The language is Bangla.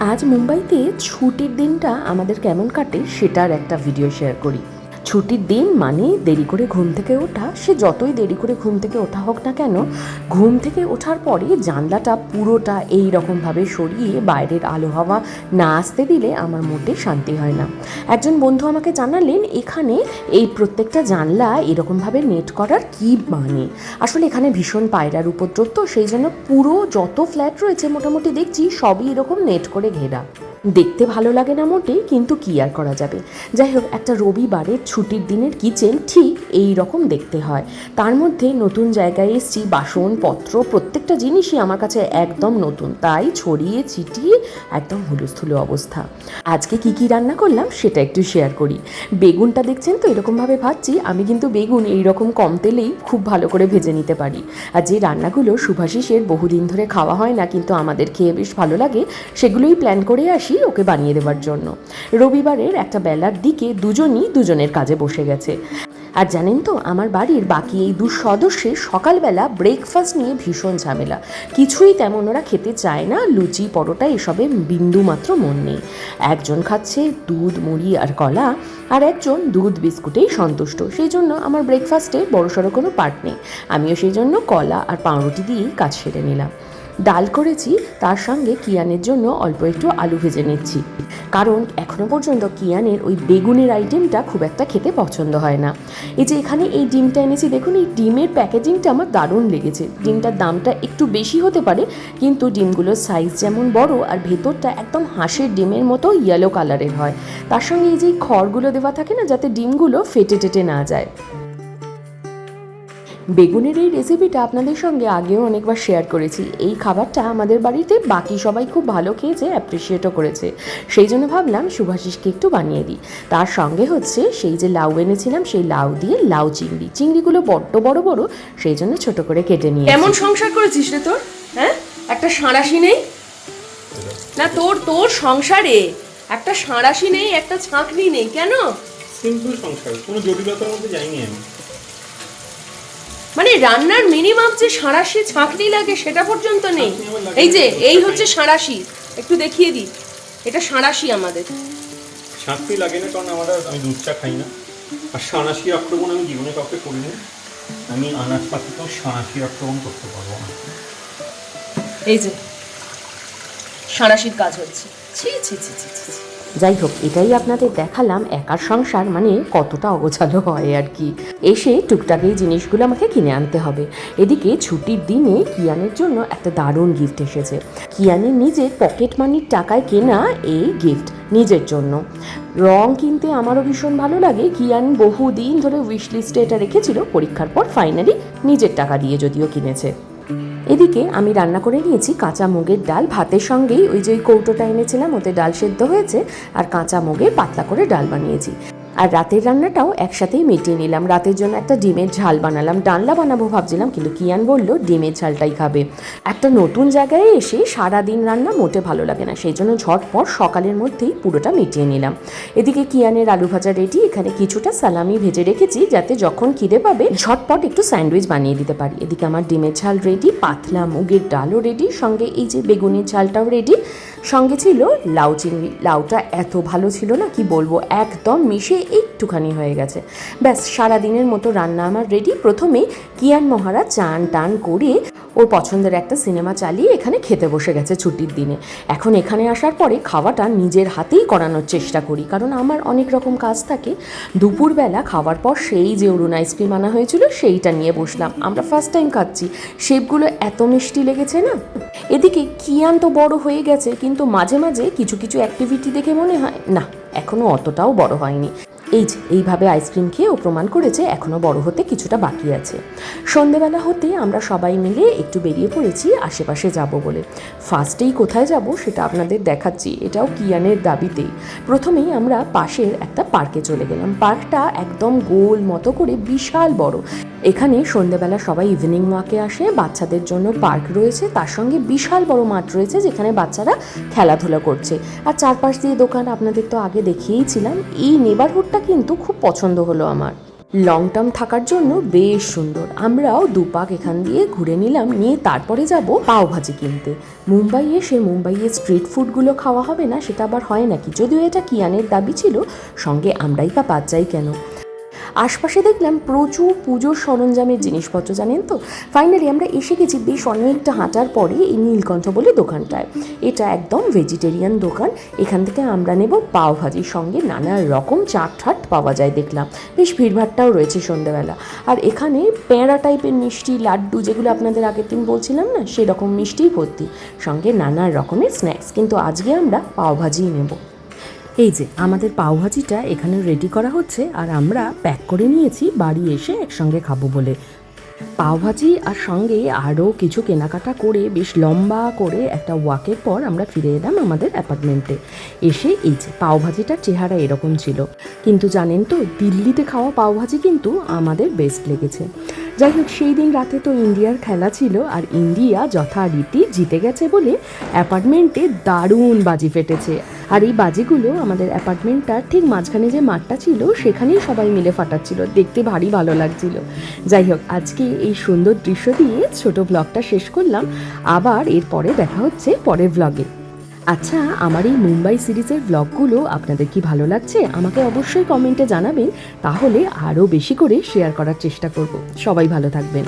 আজ মুম্বাইতে ছুটির দিনটা আমাদের কেমন কাটে সেটার একটা ভিডিও শেয়ার করি। ছুটির দিন মানে দেরি করে ঘুম থেকে ওঠা। সে যতই দেরি করে ঘুম থেকে ওঠা হোক না কেন, ঘুম থেকে ওঠার পরে জানলাটা পুরোটা এই রকমভাবে সরিয়ে বাইরের আলো হাওয়া না আসতে দিলে আমার মোটে শান্তি হয় না। একজন বন্ধু আমাকে জানালেন, এখানে এই প্রত্যেকটা জানলা এরকমভাবে নেট করার কি মানে? আসলে এখানে ভীষণ পায়রার উপদ্রব তো, সেই জন্য পুরো যত ফ্ল্যাট রয়েছে মোটামুটি দেখছি সবই এরকম নেট করে ঘেরা। দেখতে ভালো লাগে না মোটেই, কিন্তু কি আর করা যাবে? যাই হোক, একটা রবিবারের ছুটির দিনের কিচেন ঠিক এই রকম দেখতে হয়। তার মধ্যে নতুন জায়গায় এসছি, বাসনপত্র, প্রত্যেকটা জিনিসই আমার কাছে একদম নতুন। তাই ছড়িয়ে ছিটিয়ে একদম হুলুস্থুলু অবস্থা। আজকে কি কি রান্না করলাম সেটা একটু শেয়ার করি। বেগুনটা দেখছেন তো, এরকমভাবে ভাজছি। আমি কিন্তু বেগুন এই রকম কম তেলেই খুব ভালো করে ভেজে নিতে পারি। আর যে রান্নাগুলো সুভাষিসের বহুদিন ধরে খাওয়া হয় না, কিন্তু আমাদের খেয়ে বেশ ভালো লাগে, সেগুলোই প্ল্যান করে আসি ওকে বানিয়ে দেওয়ার জন্য। রবিবারের একটা বেলার দিকে দুজনই দুজনের কাজে বসে গেছে। আর জানেন তো, আমার বাড়ির বাকি এই দু সদস্যের সকালবেলা ব্রেকফাস্ট নিয়ে ভীষণ ঝামেলা। কিছুই তেমন ওরা খেতে চায় না, লুচি, পরোটা এসবে বিন্দু মাত্র মন নেই। একজন খাচ্ছে দুধ, মুড়ি আর কলা, আর একজন দুধ বিস্কুটেই সন্তুষ্ট। সেই জন্য আমার ব্রেকফাস্টে বড়সড় কোনো পার্ট নেই। আমিও সেই জন্য কলা আর পাউরুটি দিয়েই কাজ সেরে নিলাম। ডাল করেছি, তার সঙ্গে কিয়ানের জন্য অল্প একটু আলু ভেজে নিচ্ছি। কারণ এখনও পর্যন্ত কিয়ানের ওই বেগুনের আইটেমটা খুব একটা খেতে পছন্দ হয় না। এই যে এখানে এই ডিমটা এনেছি, দেখুন এই ডিমের প্যাকেজিংটা আমার দারুণ লেগেছে। ডিমটার দামটা একটু বেশি হতে পারে, কিন্তু ডিমগুলোর সাইজ যেমন বড় আর ভেতরটা একদম হাঁসের ডিমের মতো ইয়েলো কালারের হয়। তার সঙ্গে এই যে খড়গুলো দেওয়া থাকে না, যাতে ডিমগুলো ফেটে টেটে না যায়। বেগুনের এই রেসিপিটা আপনাদের সঙ্গে আগেও অনেকবার শেয়ার করেছি। এই খাবারটা আমাদের বাড়িতে বাকি সবাই খুব ভালো খেয়েছে অ্যাপ্রিসিয়েটও করেছে। সেই জন্য ভাবলাম সুভাষিসকে একটু বানিয়ে দিই। তার সঙ্গে হচ্ছে সেই যে লাউ এনেছিলাম সেই লাউ দিয়ে লাউ চিংড়ি। চিংড়িগুলো বড্ড বড় বড় সেই জন্য ছোট করে কেটে নিয়ে কেমন সংসার করেছিস রে তোর? হ্যাঁ? একটা সাঁড়াশি নেই? না তোর তোর সংসারে একটা সাঁড়াশি নেই একটা ছাঁকনি নেই। কেন? সিম্পল সংসার কোনো জটিলতার মধ্যে যাইনি আমি। মানে রান্নার মিনিমাম যে সাঁড়াশি ছাঁকনি লাগে সেটা পর্যন্ত নেই। এই যে এই হচ্ছে সাঁড়াশি। একটু দেখিয়ে দিই। এটা সাঁড়াশি আমাদের। শান্তি লাগে না কারণ আমরা আমি দুধ চা খাই না। আর সাঁড়াশি আক্রমণ আমি জীবনে কাউকে করিনি। আমি আনাজ পাখিতেও সাঁড়াশি আক্রমণ করতে পারব না। এই যে সাঁড়াশির কাজ হচ্ছে। ছি ছি ছি ছি ছি। যাই হোক এটাই আপনাদের দেখালাম একার সংসার মানে কতটা অগোছালো হয় আর কি। এসে টুকটাক এই জিনিসগুলো আমাকে কিনে আনতে হবে। এদিকে ছুটির দিনে কিয়ানের জন্য একটা দারুণ গিফট এসেছে। কিয়ানের নিজের পকেট মানির টাকায় কেনা এই গিফট নিজের জন্য। রং কিনতে আমারও ভীষণ ভালো লাগে। কিয়ান বহুদিন ধরে উইশ লিস্টে এটা রেখেছিল, পরীক্ষার পর ফাইনালি নিজের টাকা দিয়ে যদিও কিনেছে। এদিকে আমি রান্না করে নিয়েছি কাঁচা মুগের ডাল। ভাতের সঙ্গেই ওই যে কৌটোটা এনেছিলাম, ওতে ডাল সেদ্ধ হয়েছে, আর কাঁচা মুগে পাতলা করে ডাল বানিয়েছি। আর রাতের রান্নাটাও একসাথেই মিটিয়ে নিলাম। রাতের জন্য একটা ডিমের ঝাল বানালাম। ডালনা বানাবো ভাবছিলাম, কিন্তু কিয়ান বলল, ডিমের ঝালটাই খাবে। একটা নতুন জায়গায় এসে সারা দিন রান্না মোটে ভালো লাগে না, সেই জন্য ঝটপট সকালের মধ্যেই পুরোটা মিটিয়ে নিলাম। এদিকে কিয়ানের আলু ভাজা রেডি, এখানে কিছুটা সালামি ভেজে রেখেছি, যাতে যখন খিদে পাবে ঝটপট একটু স্যান্ডউইচ বানিয়ে দিতে পারি। এদিকে আমার ডিমের ঝাল রেডি, পাতলা মুগের ডালও রেডি, সঙ্গে এই যে বেগুনের ঝালটাও রেডি, সঙ্গে ছিল লাউ চিংড়ি। লাউটা এত ভালো ছিল না, কি বলব, একদম মিশে একটুখানি হয়ে গেছে। ব্যাস সারা দিনের মতো রান্না আমার রেডি প্রথমেই কিয়ান মহারাজ চান টান করে ওর পছন্দের একটা সিনেমা চালিয়ে এখানে খেতে বসে গেছে ছুটির দিনে। এখন এখানে আসার পরে খাওয়াটা নিজের হাতেই করানোর চেষ্টা করি, কারণ আমার অনেক রকম কাজ থাকে। দুপুরবেলা খাওয়ার পর সেই যে অরুণ আইসক্রিম আনা হয়েছিল সেইটা নিয়ে বসলাম। আমরা ফার্স্ট টাইম খাচ্ছি। শেপগুলো এত মিষ্টি লেগেছে না? এদিকে কিয়ান তো বড় হয়ে গেছে, কিন্তু মাঝে মাঝে কিছু কিছু অ্যাক্টিভিটি দেখে মনে হয়, না এখনও অতটাও বড় হয়নি। এই যে, এইভাবে আইসক্রিম খেয়ে ও প্রমাণ করেছে এখনও বড় হতে কিছুটা বাকি আছে। সন্ধেবেলা হতে আমরা সবাই মিলে একটু বেরিয়ে পড়েছি, আশেপাশে যাব বলে। ফার্স্টেই কোথায় যাব সেটা আপনাদের দেখাচ্ছি, এটাও কিয়ানের দাবিতেই প্রথমেই আমরা পাশের একটা পার্কে চলে গেলাম। পার্কটা একদম গোল মতো করে বিশাল বড়। এখানে সন্ধেবেলা সবাই ইভিনিং ওয়াকে আসে, বাচ্চাদের জন্য পার্ক রয়েছে, তার সঙ্গে বিশাল বড় মাঠ রয়েছে যেখানে বাচ্চারা খেলাধুলা করছে। আর চারপাশ দিয়ে দোকান আপনাদের তো আগে দেখিয়েইছিলাম এই নেবারহুডটা কিন্তু খুব পছন্দ হলো আমার। লং টার্ম থাকার জন্য বেশ সুন্দর। আমরাও দুপাক এখান দিয়ে ঘুরে নিলাম, নিয়ে তারপরে যাব পাওভাজি কিনতে। মুম্বাই এসে মুম্বাইয়ের স্ট্রিট ফুডগুলো খাওয়া হবে না, সেটা আবার হয় নাকি? যদিও এটা কিয়ানের দাবি ছিল, সঙ্গে আমরাই বা বাদ যাই কেন? আশপাশে দেখলাম প্রচুর পুজোর সরঞ্জামের জিনিসপত্র, জানেন তো? ফাইনালি আমরা এসে গেছি বেশ অনেকটা হাঁটার পরে এই নীলকণ্ঠ বলে দোকানটায়। এটা একদম ভেজিটেরিয়ান দোকান। এখান থেকে আমরা নেব পাও ভাজির সঙ্গে নানা রকম চাট ঠাট পাওয়া যায় দেখলাম। বেশ ভিড়ভাট্টাও রয়েছে সন্ধ্যেবেলা। আর এখানে পেঁড়া টাইপের মিষ্টি, লাড্ডু যেগুলো আপনাদের আগের দিন বলছিলাম না, সেরকম মিষ্টিই ভর্তি সঙ্গে নানা রকমের স্ন্যাক্স কিন্তু আজকে আমরা পাও ভাজিই নেব। এই যে, আমাদের পাওভাজিটা এখানে রেডি করা হচ্ছে আর আমরা প্যাক করে নিয়েছি, বাড়ি এসে একসঙ্গে খাব বলে। পাওভাজি আর সঙ্গে আরও কিছু কেনাকাটা করে বেশ লম্বা করে একটা ওয়াকের পর আমরা ফিরে এলাম আমাদের অ্যাপার্টমেন্টে। এসে এই যে, পাওভাজিটার চেহারা এরকম ছিল। কিন্তু জানেন তো, দিল্লিতে খাওয়া পাওভাজি কিন্তু আমাদের বেস্ট লেগেছে। যাই হোক, সেই দিন রাতে তো ইন্ডিয়ার খেলা ছিল আর ইন্ডিয়া যথারীতি জিতে গেছে বলে অ্যাপার্টমেন্টে দারুণ বাজি ফেটেছে। আর এই বাজিগুলো আমাদের অ্যাপার্টমেন্টটার ঠিক মাঝখানে যে মাঠটা ছিল, সেখানেই সবাই মিলে ফাটাচ্ছিল। দেখতে ভারী ভালো লাগছিল। যাই হোক, আজকে এই সুন্দর দৃশ্য দিয়ে ছোট ব্লগটা শেষ করলাম। আবার এরপরে দেখা হচ্ছে পরের ব্লগে আচ্ছা আমার এই মুম্বাই সিরিজের ব্লগগুলো আপনাদের কি ভালো লাগছে? আমাকে অবশ্যই কমেন্টে জানাবেন। তাহলে আরও বেশি করে শেয়ার করার চেষ্টা করব। সবাই ভালো থাকবেন।